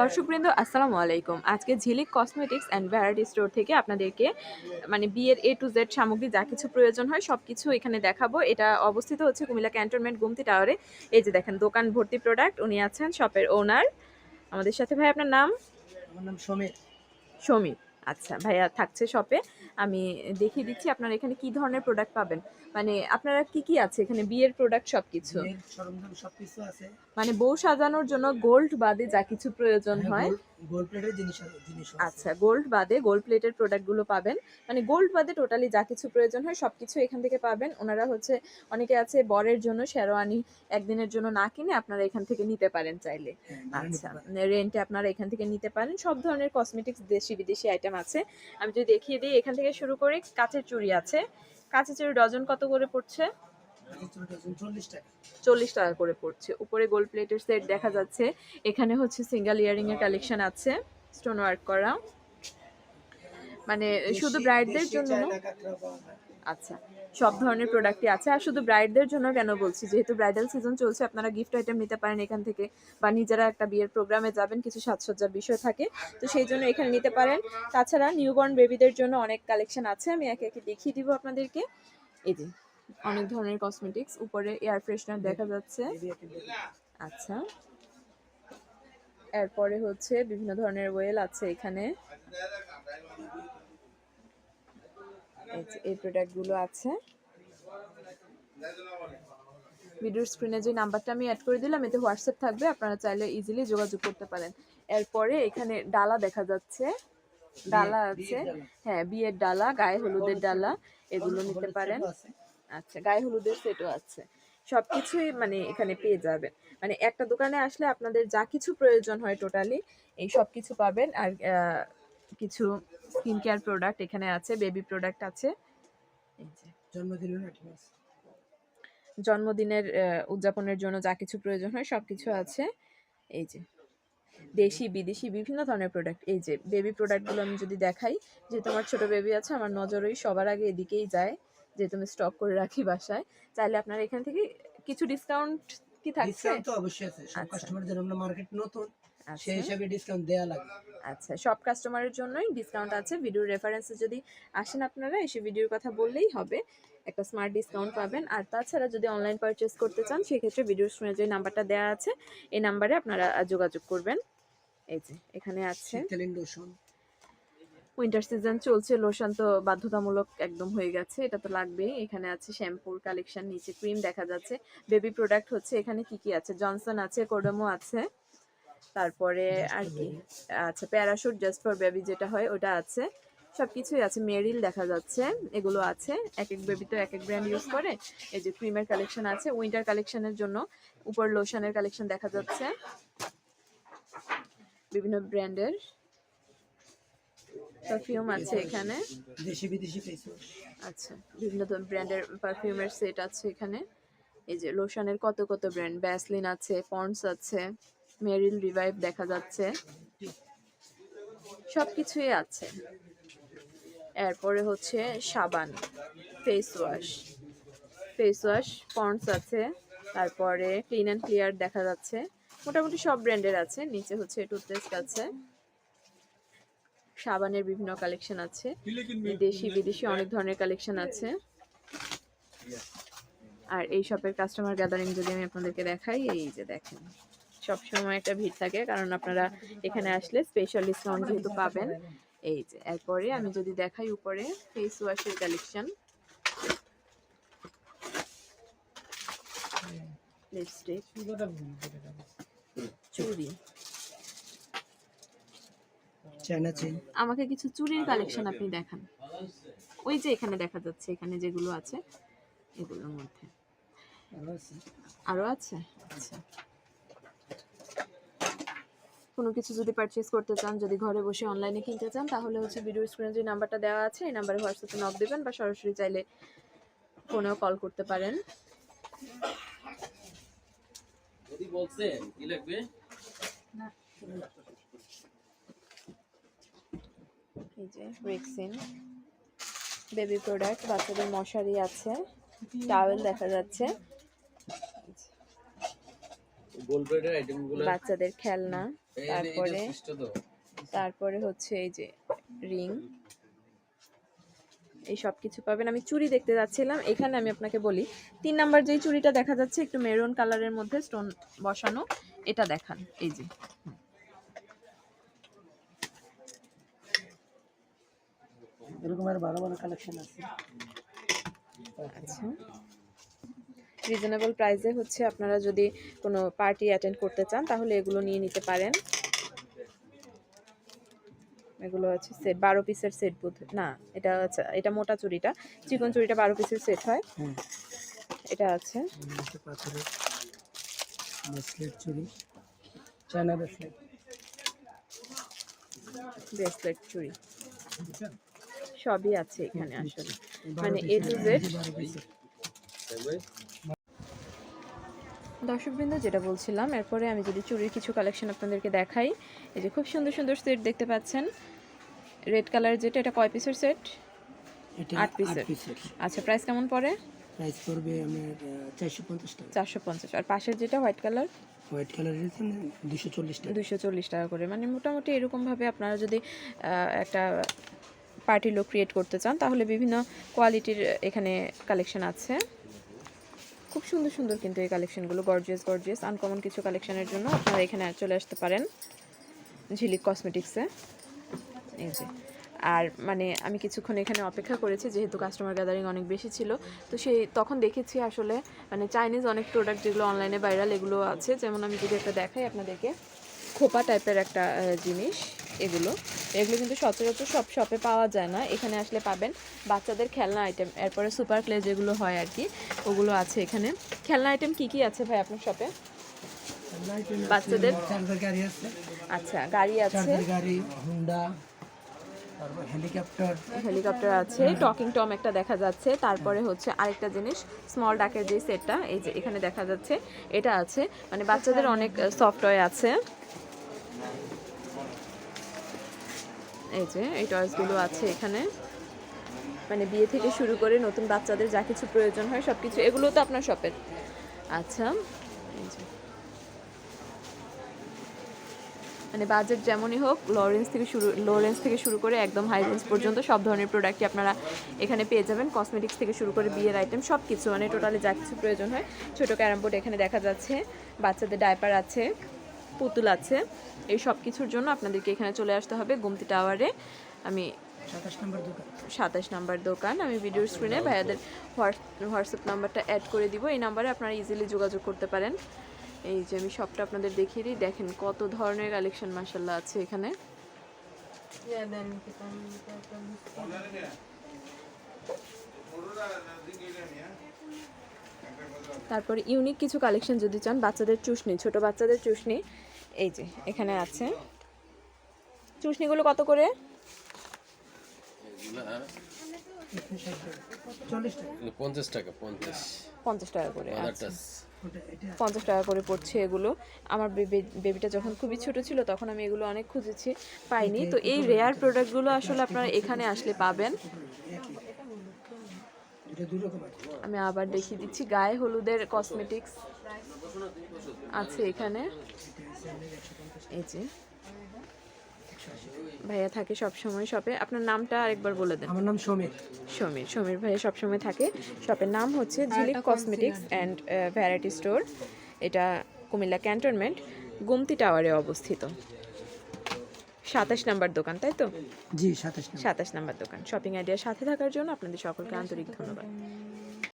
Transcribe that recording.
দর্শকবৃন্দ আসসালামু আলাইকুম। আজকে ঝিলিক কসমেটিক্স অ্যান্ড ভ্যারাইটি স্টোর থেকে আপনাদেরকে মানে বিয়ের এ টু জেড সামগ্রী যা কিছু প্রয়োজন হয় সব কিছু এখানে দেখাবো। এটা অবস্থিত হচ্ছে কুমিল্লা ক্যান্টনমেন্ট গুমতি টাওয়ারে। এই যে দেখেন দোকান ভর্তি প্রোডাক্ট উনি আছেন শপের ওনার আমাদের সাথে ভাই আপনার নাম? আমার নাম সমীর। সমীর। আচ্ছা ভাইয়া থাকছে শপে আমি দেখিয়ে দিচ্ছি আপনারা এখানে কি ধরনের প্রোডাক্ট পাবেন। মানে আপনারা কি কি আছে এখানে? বিয়ের প্রোডাক্ট সব কিছু সবকিছু আছে। মানে বউ সাজানোর জন্য গোল্ড বাদে যা কিছু প্রয়োজন হয় গোল্ড প্লেটের জিনিস আছে- জিনিস আছে। আচ্ছা গোল্ড বাদে গোল্ড প্লেটের প্রোডাক্টগুলো পাবেন। মানে গোল্ড বাদে টোটালি যা কিছু প্রয়োজন হয় সব কিছু এখান থেকে পাবেন। ওনারা হচ্ছে অনেকে আছে বরের জন্য শেরওয়ানি একদিনের জন্য না কিনে আপনারা এখান থেকে নিতে পারেন চাইলে। হ্যাঁ, আচ্ছা। রেন্টে আপনারা এখান থেকে নিতে পারেন। সব ধরনের কসমেটিক্স দেশি বিদেশি আইটেম আছে। আমি যদি দেখিয়ে দিই এখান থেকে শুরু করে কাঁচের চুড়ি আছে। কাঁচের চুড়ি ডজন কত করে পড়ছে? চুল ডজন 40 টাকা চল্লিশ টাকা করে পড়ছে। উপরে গোল্ড প্লেটের সেট দেখা যাচ্ছে। এখানে হচ্ছে সিঙ্গেল ইয়ারিং এর কালেকশন আছে স্টোন ওয়ার্ক করা। মানে শুধু ব্রাইডদের জন্য আচ্ছা সব ধরনের প্রোডাক্টই আছে। আর শুধু ব্রাইডদের জন্য কেন বলছি? যেহেতু ব্রাইডাল সিজন চলছে, আপনারা গিফট আইটেম নিতে পারেন এখান থেকে, বা নিজেরা একটা বিয়ের প্রোগ্রামে যাবেন, কিছু সাজসজ্জার বিষয় থাকে, তো সেই জন্য এখানে নিতে পারেন। তাছাড়া নিউবর্ন বেবিদের জন্য অনেক কালেকশন আছে, আমি একে একে দেখিয়ে দিব আপনাদেরকে। এই যে, অনেক ধরনের কসমেটিক্স উপরে এয়ার ফ্রেশনার দেখা যাচ্ছে। আচ্ছা এরপরে হচ্ছে বিভিন্ন ধরনের ওয়েল আছে এখানে। এই প্রোডাক্টগুলো আছে। ভিডিওর স্ক্রিনে যে নাম্বারটা আমি অ্যাড করে দিলাম এতে হোয়াটসঅ্যাপ থাকবে আপনারা চাইলে ইজিলি যোগাযোগ করতে পারেন। এরপরে এখানে ডালা দেখা যাচ্ছে। ডালা আছে। হ্যাঁ বিয়ের ডালা গায়ে হলুদের ডালা এগুলো নিতে পারেন। আচ্ছা গায়ে হলুদের সেটও আছে। সবকিছুই মানে এখানে পেয়ে যাবেন। মানে একটা দোকানে আসলে আপনাদের যা কিছু প্রয়োজন হয় টোটালি এই সব কিছু পাবেন। আর কিছু স্কিন কেয়ার প্রোডাক্ট এখানে আছে বেবি প্রোডাক্ট আছে। জন্মদিনের জন্মদিনের উদযাপনের জন্য যা কিছু প্রয়োজন হয় সব কিছু আছে। এই যে। দেশি বিদেশি বিভিন্ন ধরনের প্রোডাক্ট এই যে বেবি প্রোডাক্টগুলো আমি যদি দেখাই যেহেতু আমার ছোট বেবি আছে আমার নজর ওই সবার আগে এদিকেই যায় যেহেতু আমি স্টক করে রাখি বাসায়। চাইলে আপনারা এখান থেকে কিছু ডিসকাউন্ট কি থাকছে? Discount তো অবশ্যই আছে। সব আচ্ছা। আমরা মার্কেট নতুন। সেই হিসাবে ডিসকাউন্ট দেয়া লাগে। আচ্ছা সব কাস্টমারের জন্যই ডিসকাউন্ট আছে। ভিডিওর রেফারেন্সে যদি আসেন আপনারা এসে ভিডিওর কথা বললেই হবে। একটা স্মার্ট ডিসকাউন্ট পাবেন। আর তাছাড়া যদি অনলাইন পারচেস করতে চান সেক্ষেত্রে ভিডিওর শুনে যে নাম্বারটা দেওয়া আছে এই নাম্বারে আপনারা যোগাযোগ করবেন। এই যে এখানে আছে। লোশন উইন্টার সিজন চলছে। লোশন তো বাধ্যতামূলক একদম হয়ে গেছে। এটা তো লাগবেই। এখানে আছে শ্যাম্পুর কালেকশন নিচে ক্রিম দেখা যাচ্ছে। বেবি প্রোডাক্ট হচ্ছে। এখানে কি কি আছে? জনসন আছে কোডোমো আছে। তারপরে আর কি আচ্ছা প্যারাশুট জাস্ট ফর বেবি যেটা হয় ওটা আছে। সব কিছুই আছে মেরিল দেখা যাচ্ছে এগুলো আছে। এক এক বেবি তো এক এক ব্র্যান্ড ইউজ করে। এই যে ক্রিমের কালেকশন আছে উইন্টার কালেকশনের জন্য উপর লোশনের কালেকশন দেখা যাচ্ছে। বিভিন্ন ব্র্যান্ডের পারফিউম আছে এখানে। দেশি বিদেশি আচ্ছা বিভিন্ন ব্র্যান্ডের পারফিউমের সেট আছে এখানে। এই যে লোশনের কত কত ব্র্যান্ড ব্যাসলিন আছে পন্ডস আছে। মেরিল রিভাইভ দেখা যাচ্ছে। সব কিছুই আছে। এরপরে হচ্ছে সাবান face wash face wash Pond's আছে। তারপরে ক্লিন অ্যান্ড ক্লিয়ার দেখা যাচ্ছে। মোটামুটি সব ব্র্যান্ডের আছে। নিচে হচ্ছে টুথপেস্ট আছে। সাবানের বিভিন্ন কালেকশন আছে। দেশি বিদেশি অনেক ধরনের কালেকশন আছে। আর এই শপের কাস্টমার গ্যাদারিং যদি আমি আপনাদেরকে দেখাই, এই যে দেখেন। সব সময় একটা ভিড় থাকে কারণ আপনারা এখানে আসলে স্পেশাল ডিসকাউন্ট যেহেতু পাবেন। এই যে এরপরে আমি যদি দেখাই উপরে ফেস ওয়াশের কালেকশন লিপস্টিক চুড়ি। আমাকে কিছু চুড়ির কালেকশন আপনি দেখান। ওই যে এখানে দেখা যাচ্ছে এখানে যেগুলো আছে এগুলোর মধ্যে। আরও আছে? আচ্ছা। কোনো কিছু যদি পারচেজ করতে চান যদি ঘরে বসে অনলাইনে কিনতে চান তাহলে হচ্ছে ভিডিও স্ক্রিনে যে নাম্বারটা দেওয়া আছে এই নাম্বারে হোয়াটসঅ্যাপে নক দেবেন বা সরাসরি চাইলে ফোনেও কল করতে পারেন। যদি বলছেন কি লাগবে? এই যে রেক্সিন বেবি প্রোডাক্ট বাচ্চাদের মশারি আছে টাওয়েল দেখা যাচ্ছে। বাচ্চাদের খেলনা। তারপরে? তারপরে হচ্ছে এই যে রিং। এই সব কিছু পাবেন। আমি চুড়ি দেখতে যাচ্ছিলাম। এখানে আমি আপনাকে বলি তিন নাম্বার যেই চুড়িটা দেখা যাচ্ছে একটু মেরুন কালারের মধ্যে স্টোন বসানো এটা দেখান। এই যে। এরকম আর ভালো ভালো কালেকশন আছে। আচ্ছা। রিজনেবল প্রাইসে হচ্ছে আপনারা যদি কোনো পার্টি অ্যাটেন্ড করতে চান তাহলে এগুলো নিয়ে নিতে পারেন। এগুলো আছে সেট বারো পিসের সেট বোধ না এটা আছে এটা মোটা চুড়িটা চিকন চুড়িটা বারো পিসের সেট হয়। এটা আছে। ব্রেসলেট ব্রেসলেট চুড়ি সবই আছে এখানে আসলে। মানে এ টু জেড দর্শকবৃন্দ যেটা বলছিলাম এরপরে আমি যদি চুরির কিছু কালেকশন আপনাদেরকে দেখাই এই যে খুব সুন্দর সুন্দর সেট দেখতে পাচ্ছেন। রেড কালার যেটা এটা কয় পিসের সেট আট পিসের। আচ্ছা প্রাইস কেমন পড়ে? প্রাইস পড়বে আমার চারশো পঞ্চাশ টাকা। চারশো পঞ্চাশ। আর পাশের যেটা হোয়াইট কালার হোয়াইট কালারের দুশো চল্লিশ টাকা। দুশো চল্লিশ টাকা করে। মানে মোটামুটি এরকমভাবে আপনারা যদি একটা পার্টি লুক ক্রিয়েট করতে চান তাহলে বিভিন্ন কোয়ালিটির এখানে কালেকশন আছে। খুব সুন্দর সুন্দর কিন্তু এই কালেকশনগুলো গর্জিয়াস গর্জিয়াস আনকমন কিছু কালেকশনের জন্য আপনারা এখানে চলে আসতে পারেন ঝিলিক কসমেটিক্সে এই যে। আর মানে আমি কিছুক্ষণ এখানে অপেক্ষা করেছি, যেহেতু কাস্টমার গ্যাদারিং অনেক বেশি ছিল, তো সেই তখন দেখেছি আসলে মানে চাইনিজ অনেক প্রোডাক্ট যেগুলো অনলাইনে ভাইরাল এগুলো আছে। যেমন আমি যদি একটা দেখাই আপনাদেরকে, খোপা টাইপের একটা জিনিস। এগুলো। এগুলো কিন্তু সচরাচর সব শপে পাওয়া যায় না। এখানে আসলে পাবেন বাচ্চাদের খেলনা আইটেম এরপরে সুপার ক্লে যেগুলো হয় আর কি ওগুলো আছে এখানে। খেলনা আইটেম কি কি আছে ভাই আপনার শপে বাচ্চাদের? আচ্ছা গাড়ি আছে। গাড়ি হুন্ডা হেলিকপ্টার হেলিকপ্টার আছে টকিং টম একটা দেখা যাচ্ছে। তারপরে হচ্ছে আরেকটা জিনিস স্মল ডাকের যে সেটটা এই যে এখানে দেখা যাচ্ছে এটা আছে। মানে বাচ্চাদের অনেক সফটওয়্যার আছে। এই যে, এই টয়েসগুলো আছে এখানে। মানে বিয়ে থেকে শুরু করে নতুন বাচ্চাদের যা কিছু প্রয়োজন হয় সব কিছু এগুলো তো আপনার শপের আচ্ছা এই যে। মানে বাজেট যেমনই হোক লো রেঞ্জ থেকে শুরু লো রেঞ্জ থেকে শুরু করে একদম হাই রেঞ্জ পর্যন্ত সব ধরনের প্রোডাক্টই আপনারা এখানে পেয়ে যাবেন। কসমেটিক্স থেকে শুরু করে বিয়ের আইটেম সব কিছু মানে টোটালি যা কিছু প্রয়োজন হয়। ছোটো ক্যারাম বোর্ড এখানে দেখা যাচ্ছে, বাচ্চাদের ডায়পার আছে। পুতুল আছে। এই সব কিছুর জন্য আপনাদেরকে এখানে চলে আসতে হবে গুমতি টাওয়ারে। আমি সাতাশ নম্বর দোকান। সাতাশ নাম্বার দোকান। আমি ভিডিওর স্ক্রিনে ভাইয়াদের হোয়াটসঅ্যাপ নাম্বারটা অ্যাড করে দিব। এই নাম্বারে আপনারা ইজিলি যোগাযোগ করতে পারেন। এই যে আমি সবটা আপনাদের দেখিয়ে দিই। দেখেন কত ধরনের কালেকশন মাসাল্লাহ আছে এখানে। তারপরে ইউনিক কিছু কালেকশন যদি চান বাচ্চাদের চুষনি ছোট বাচ্চাদের চুষনি এই যে এখানে আছে। চুষনিগুলো কত করে? এগুলা চল্লিশ টাকা। পঞ্চাশ টাকা পঞ্চাশ। পঞ্চাশ টাকা করে আচ্ছা। পঞ্চাশ টাকা করে পড়ছে এগুলো। আমার বেবি- বেবিটা যখন খুবই ছোট ছিল তখন আমি এগুলো অনেক খুঁজেছি পাইনি। তো এই রেয়ার প্রোডাক্টগুলো আসলে আপনারা এখানে আসলে পাবেন একই এটা দু রকম আছে আমি আবার দেখিয়ে দিচ্ছি। গায়ে হলুদের কসমেটিক্স আছে এখানে। এই যে। ভাইয়া থাকে সব সময় শপে আপনার নামটা আরেকবার বলে দেন। আমার নাম সমীর। সমীর। সমীর ভাইয়া সবসময় থাকে শপের নাম হচ্ছে ঝিলিক কসমেটিক্স অ্যান্ড ভ্যারাইটি স্টোর এটা কুমিল্লা ক্যান্টনমেন্ট গুমতি টাওয়ারে অবস্থিত। সাতাশ নাম্বার দোকান তাই তো? জি সাতাশ সাতাশ নাম্বার দোকান। শপিং আইডিয়ার সাথে থাকার জন্য আপনাদের সকলকে আন্তরিক ধন্যবাদ।